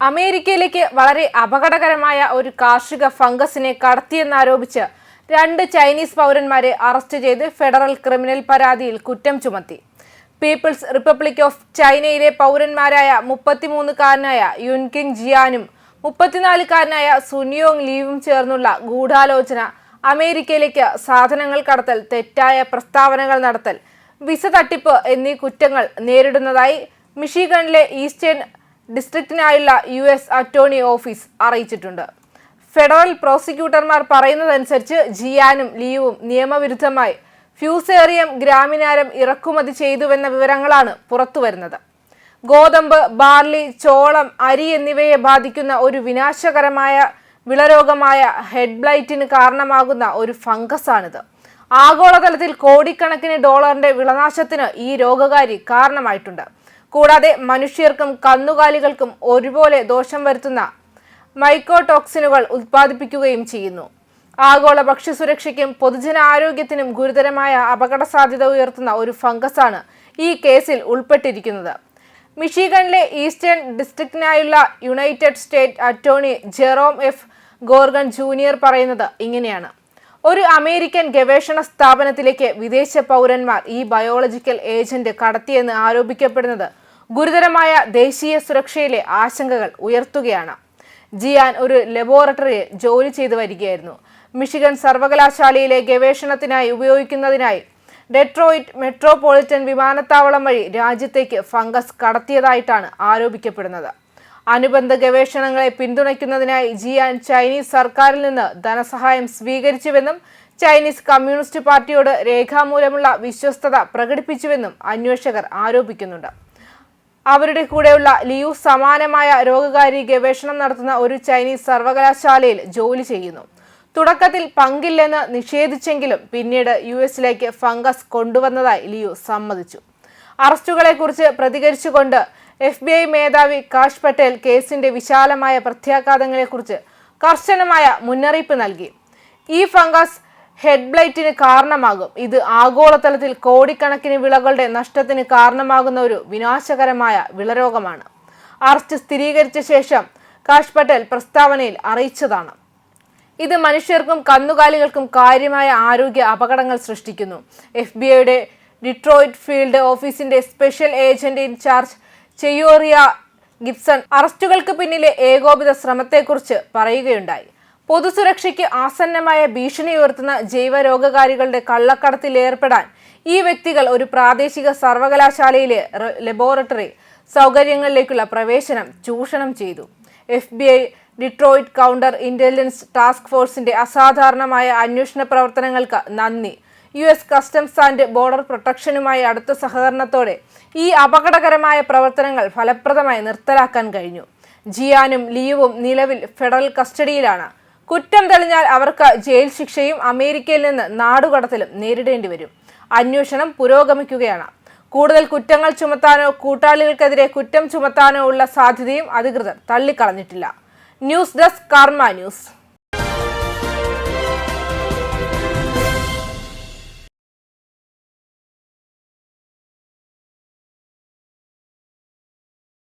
അമേരിക്കയിലേക്ക് വളരെ അപകടകരമായ ഒരു കാർഷിക ഫംഗസിനെ കടത്തിയെന്നാരോപിച്ച് രണ്ട് ചൈനീസ് പൗരന്മാരെ അറസ്റ്റ് ചെയ്ത് ഫെഡറൽ ക്രിമിനൽ പരാതിയിൽ കുറ്റം ചുമത്തി. പീപ്പിൾസ് റിപ്പബ്ലിക് ഓഫ് ചൈനയിലെ പൗരന്മാരായ മുപ്പത്തിമൂന്നുകാരനായ യുൻകിങ് ജിയാനും മുപ്പത്തിനാലുകാരനായ സുനിയോങ് ലീവും ചേർന്നുള്ള ഗൂഢാലോചന അമേരിക്കയിലേക്ക് സാധനങ്ങൾ കടത്തൽ തെറ്റായ പ്രസ്താവനകൾ നടത്തൽ വിസ തട്ടിപ്പ് എന്നീ കുറ്റങ്ങൾ നേരിടുന്നതായി മിഷിഗണിലെ ഈസ്റ്റേൺ ഡിസ്ട്രിക്റ്റിനായുള്ള യു എസ് അറ്റോർണി ഓഫീസ് അറിയിച്ചിട്ടുണ്ട്. ഫെഡറൽ പ്രോസിക്യൂട്ടർമാർ പറയുന്നതനുസരിച്ച് ജിയാനും ലീവും നിയമവിരുദ്ധമായി ഫ്യൂസേറിയം ഗ്രാമിനാരം ഇറക്കുമതി ചെയ്തുവെന്ന വിവരങ്ങളാണ് പുറത്തുവരുന്നത്. ഗോതമ്പ് ബാർലി ചോളം അരി എന്നിവയെ ബാധിക്കുന്ന ഒരു വിനാശകരമായ വിളരോഗമായ ഹെഡ് ബ്ലൈറ്റിന് കാരണമാകുന്ന ഒരു ഫംഗസാണിത്. ആഗോളതലത്തിൽ കോടിക്കണക്കിന് ഡോളറിന്റെ വിളനാശത്തിന് ഈ രോഗകാരി കാരണമായിട്ടുണ്ട്. കൂടാതെ മനുഷ്യർക്കും കന്നുകാലികൾക്കും ഒരുപോലെ ദോഷം വരുത്തുന്ന മൈക്കോടോക്സിനുകൾ ഉത്പാദിപ്പിക്കുകയും ചെയ്യുന്നു. ആഗോള ഭക്ഷ്യസുരക്ഷയ്ക്കും പൊതുജനാരോഗ്യത്തിനും ഗുരുതരമായ അപകട സാധ്യത ഉയർത്തുന്ന ഒരു ഫംഗസാണ് ഈ കേസിൽ ഉൾപ്പെട്ടിരിക്കുന്നത്. മിഷിഗണിലെ eastern ഡിസ്ട്രിക്റ്റിനായുള്ള united state attorney Jerome F. Gorgon junior പറയുന്നത് ഇങ്ങനെയാണ്. ഒരു അമേരിക്കൻ ഗവേഷണ സ്ഥാപനത്തിലേക്ക് വിദേശ പൗരന്മാർ ഈ ബയോളജിക്കൽ ഏജന്റ് കടത്തിയെന്ന് ആരോപിക്കപ്പെടുന്നത് ഗുരുതരമായ ദേശീയ സുരക്ഷയിലെ ആശങ്കകൾ ഉയർത്തുകയാണ്. ജിയാൻ ഒരു ലബോറട്ടറിയിൽ ജോലി ചെയ്തു വരികയായിരുന്നു. മിഷിഗൺ സർവകലാശാലയിലെ ഗവേഷണത്തിനായി ഉപയോഗിക്കുന്നതിനായി ഡെട്രോയിറ്റ് മെട്രോപൊളിറ്റൻ വിമാനത്താവളം വഴി രാജ്യത്തേക്ക് ഫംഗസ് കടത്തിയതായിട്ടാണ് ആരോപിക്കപ്പെടുന്നത്. അനുബന്ധ ഗവേഷണങ്ങളെ പിന്തുണയ്ക്കുന്നതിനായി ജിയാൻ ചൈനീസ് സർക്കാരിൽ നിന്ന് ധനസഹായം സ്വീകരിച്ചുവെന്നും ചൈനീസ് കമ്മ്യൂണിസ്റ്റ് പാർട്ടിയോട് രേഖാമൂലമുള്ള വിശ്വസ്തത പ്രകടിപ്പിച്ചുവെന്നും അന്വേഷകർ ആരോപിക്കുന്നുണ്ട്. അവരുടെ കൂടെയുള്ള ലിയു സമാനമായ രോഗകാരി ഗവേഷണം നടത്തുന്ന ഒരു ചൈനീസ് സർവകലാശാലയിൽ ജോലി ചെയ്യുന്നു. തുടക്കത്തിൽ പങ്കില്ലെന്ന് നിഷേധിച്ചെങ്കിലും പിന്നീട് യു എസിലേക്ക് ഫംഗസ് കൊണ്ടുവന്നതായി ലിയു സമ്മതിച്ചു. അറസ്റ്റുകളെക്കുറിച്ച് പ്രതികരിച്ചുകൊണ്ട് എഫ് ബി ഐ മേധാവി കാഷ് പട്ടേൽ കേസിന്റെ വിശാലമായ പ്രത്യാഘാതങ്ങളെക്കുറിച്ച് കർശനമായ മുന്നറിയിപ്പ് നൽകി. ഈ ഫംഗസ് ഹെഡ് ബ്ലൈറ്റിന് കാരണമാകും. ഇത് ആഗോളതലത്തിൽ കോടിക്കണക്കിന് വിളകളുടെ നഷ്ടത്തിന് കാരണമാകുന്ന ഒരു വിനാശകരമായ വിളരോഗമാണ്. അറസ്റ്റ് സ്ഥിരീകരിച്ച ശേഷം കാഷ് പട്ടേൽ പ്രസ്താവനയിൽ അറിയിച്ചതാണ്. ഇത് മനുഷ്യർക്കും കന്നുകാലികൾക്കും കാര്യമായ ആരോഗ്യ അപകടങ്ങൾ സൃഷ്ടിക്കുന്നു. എഫ് ബി ഐയുടെ ഡിട്രോയിറ്റ് ഫീൽഡ് ഓഫീസിന്റെ special agent in charge Cheyvoryea Gibson അറസ്റ്റുകൾക്ക് പിന്നിലെ ഏകോപിത ശ്രമത്തെക്കുറിച്ച് പറയുകയുണ്ടായി. പൊതുസുരക്ഷയ്ക്ക് ആസന്നമായ ഭീഷണി ഉയർത്തുന്ന ജൈവ രോഗകാരികളുടെ കള്ളക്കടത്തിൽ ഏർപ്പെടാൻ ഈ വ്യക്തികൾ ഒരു പ്രാദേശിക സർവകലാശാലയിലെ ലബോറട്ടറി സൗകര്യങ്ങളിലേക്കുള്ള പ്രവേശനം ചൂഷണം ചെയ്തു. F B I Detroit counter intelligence task ഫോഴ്സിന്റെ അസാധാരണമായ അന്വേഷണ പ്രവർത്തനങ്ങൾക്ക് നന്ദി. U S customs and border പ്രൊട്ടക്ഷനുമായി അടുത്ത സഹകരണത്തോടെ ഈ അപകടകരമായ പ്രവർത്തനങ്ങൾ ഫലപ്രദമായി നിർത്തലാക്കാൻ കഴിഞ്ഞു. ജിയാനും ലിയുവും നിലവിൽ ഫെഡറൽ കസ്റ്റഡിയിലാണ്. കുറ്റം തെളിഞ്ഞാൽ അവർക്ക് ജയിൽ ശിക്ഷയും അമേരിക്കയിൽ നിന്ന് നാടുകടത്തലും നേരിടേണ്ടി വരും. അന്വേഷണം പുരോഗമിക്കുകയാണ്. കൂടുതൽ കുറ്റങ്ങൾ ചുമത്താനോ കൂട്ടാളികൾക്കെതിരെ കുറ്റം ചുമത്താനോ ഉള്ള സാധ്യതയും അധികൃതർ തള്ളിക്കളഞ്ഞിട്ടില്ല. News desk Karma news.